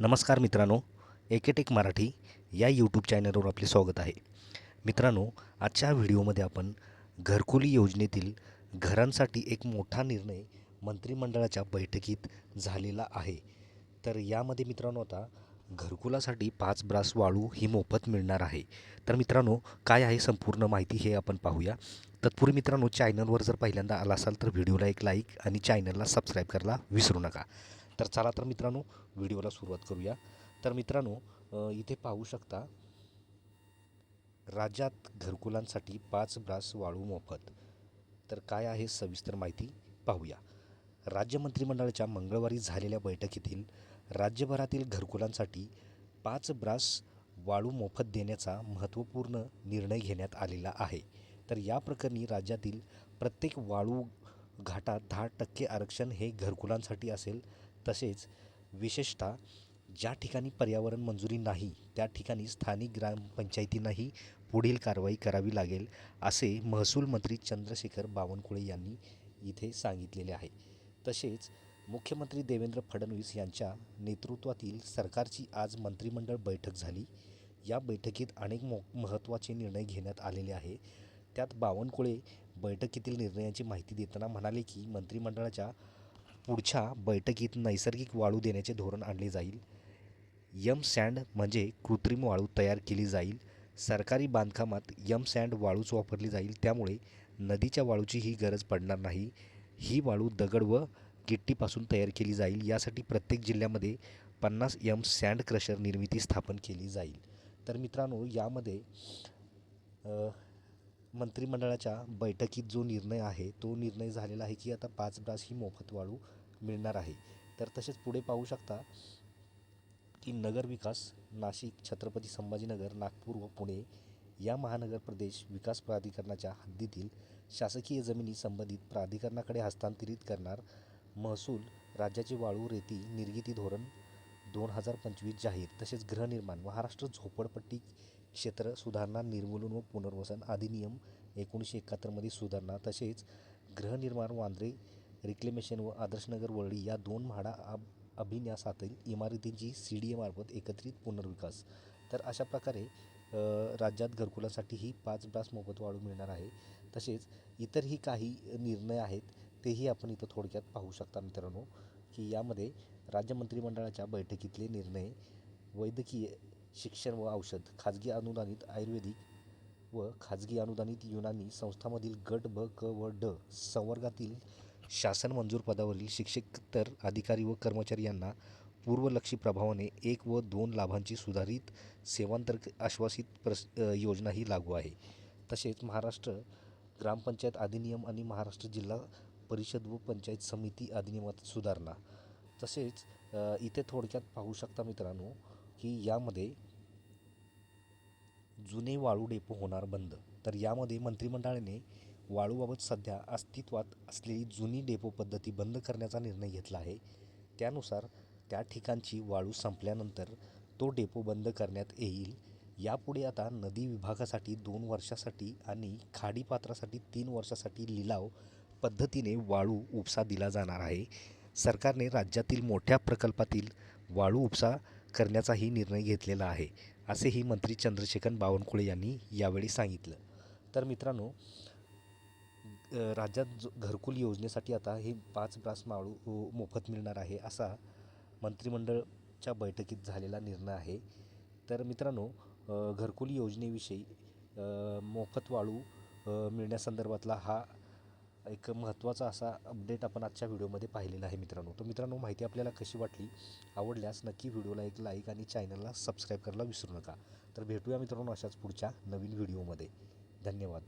नमस्कार मित्रांनो एकेटेक मराठी या यूट्यूब चॅनलवर आपले स्वागत आहे. मित्रांनो आजच्या व्हिडिओमध्ये आपण घरकुली योजनेतील घरांसाठी एक मोठा निर्णय मंत्रिमंडळाच्या बैठकीत झालेला आहे. तर यामध्ये मित्रांनो आता घरकुलासाठी पाच ब्रास वाळू ही मोफत मिळणार आहे. तर मित्रांनो काय आहे संपूर्ण माहिती हे आपण पाहूया. तत्पूर्वी मित्रांनो चॅनलवर जर पहिल्यांदा आला असाल तर व्हिडिओला एक लाईक आणि चॅनलला सबस्क्राईब करायला विसरू नका. तर चला तर मित्रांनो व्हिडिओला सुरुवात करूया. तर मित्रांनो इथे पाहू शकता राज्यात घरकुलांसाठी पाच ब्रास वाळू मोफत. तर काय आहे सविस्तर माहिती पाहूया. राज्य मंत्रिमंडळाच्या मंगळवारी झालेल्या बैठकीतील राज्यभरातील घरकुलांसाठी पाच ब्रास वाळू मोफत देण्याचा महत्त्वपूर्ण निर्णय घेण्यात आलेला आहे. तर या प्रकरणी राज्यातील प्रत्येक वाळू घाटात दहा टक्के आरक्षण हे घरकुलांसाठी असेल. तसेच विशेषतः ज्या ठिकाणी पर्यावरण मंजुरी नाही त्या ठिकाणी स्थानिक ग्रामपंचायतींनाही पुढील कारवाई करावी लागेल असे महसूल मंत्री चंद्रशेखर बावनकुळे यांनी इथे सांगितलेले आहे. तसेच मुख्यमंत्री देवेंद्र फडणवीस यांच्या नेतृत्वातील सरकारची आज मंत्रिमंडळ बैठक झाली. या बैठकीत अनेक मो महत्त्वाचे निर्णय घेण्यात आलेले आहे. त्यात बावनकुळे बैठकीतील निर्णयांची माहिती देताना म्हणाले की मंत्रिमंडळाच्या पुढच्या बैठकीत नैसर्गिक वाळू देण्याचे धोरण आणले जाईल. यम सँड म्हणजे कृत्रिम वाळू तयार केली जाईल. सरकारी बांधकामात यम सँड वाळूच वापरली जाईल. त्यामुळे नदीच्या वाळूची ही गरज पडणार नाही. ही वाळू दगड व गिट्टीपासून तयार केली जाईल. यासाठी प्रत्येक जिल्ह्यामध्ये पन्नास यम सँड क्रशर निर्मिती स्थापन केली जाईल. तर मित्रांनो यामध्ये मंत्रिमंडळाच्या बैठकीत जो निर्णय आहे तो निर्णय झालेला आहे की आता पाच ब्रास ही मोफत वाळू मिळणार आहे. तर तसेच पुढे पाहू शकता की नगर विकास नाशिक छत्रपती संभाजीनगर नागपूर व पुणे या महानगर प्रदेश विकास प्राधिकरणाच्या हद्दीतील शासकीय जमिनी संबंधित प्राधिकरणाकडे हस्तांतरित करणार महसूल राज्याचे वाळू रेती निर्गिती धोरण दोन हजार पंचवीस जाहीर तसेच गृहनिर्माण महाराष्ट्र झोपडपट्टी क्षेत्र सुधारणा निर्मूलन व पुनर्वसन अधिनियम एकोणीसशे एकाहत्तरमध्ये सुधारणा तसेच गृहनिर्माण वांद्रे रिक्लेमेशन व आदर्शनगर वरळी या दोन म्हाडा अब अभिन्यासातील इमारतींची सी डी एमार्फत एकत्रित पुनर्विकास. तर अशा प्रकारे राज्यात घरकुलासाठी ही पाच ब्रास मोफत वाढू मिळणार आहे. तसेच इतरही काही निर्णय आहेत तेही आपण इथं थोडक्यात पाहू शकता मित्रांनो की यामध्ये राज्य मंत्रिमंडळाच्या बैठकीतले निर्णय वैद्यकीय शिक्षण व औषध खाजगी अनुदानित आयुर्वेदिक व खाजगी अनुदानित युनानी संस्थांमधील गट ब क व ड संवर्गातील शासन मंजूर पदावरील शिक्षकेतर अधिकारी व कर्मचारी यांना पूर्वलक्षी प्रभावाने एक व दोन लाभांची सुधारित सेवांतर्गत आश्वासित प्रस योजनाही योजना ही लागू आहे. तसेच महाराष्ट्र ग्रामपंचायत अधिनियम आणि महाराष्ट्र जिल्हा परिषद व पंचायत समिती अधिनियमात सुधारणा. तसेच इथे थोडक्यात पाहू शकता मित्रांनो की यामध्ये जुने वाळू डेपो होणार बंद. तर यामध्ये मंत्रिमंडळाने वाळूबाबत सध्या अस्तित्वात असलेली जुनी डेपो पद्धती बंद करण्याचा निर्णय घेतला आहे. त्यानुसार त्या ठिकाणची वाळू संपल्यानंतर तो डेपो बंद करण्यात येईल. यापुढे आता नदी विभागासाठी दोन वर्षासाठी आणि खाडीपात्रासाठी तीन वर्षासाठी लिलाव पद्धतीने वाळू उपसा दिला जाणार आहे. सरकारने राज्यातील मोठ्या प्रकल्पातील वाळू उपसा करण्याचाही निर्णय घेतलेला आहे असेही मंत्री चंद्रशेखर बावनकुळे यांनी यावेळी सांगितलं. तर मित्रांनो राज्यात जो घरकुल योजनेसाठी आता हे पाच ब्रास माळू मोफत मिळणार आहे असा मंत्रिमंडळच्या बैठकीत झालेला निर्णय आहे. तर मित्रांनो घरकुल योजनेविषयी मोफत वाळू मिळण्यासंदर्भातला हा एक महत्त्वाचा असा अपडेट आपण आजच्या व्हिडिओमध्ये पाहिलेला आहे मित्रांनो. तर मित्रांनो माहिती आपल्याला कशी वाटली आवडल्यास नक्की व्हिडिओला एक लाईक आणि चॅनलला सबस्क्राईब करायला विसरू नका. तर भेटूया मित्रांनो अशाच पुढच्या नवीन व्हिडिओमध्ये. धन्यवाद.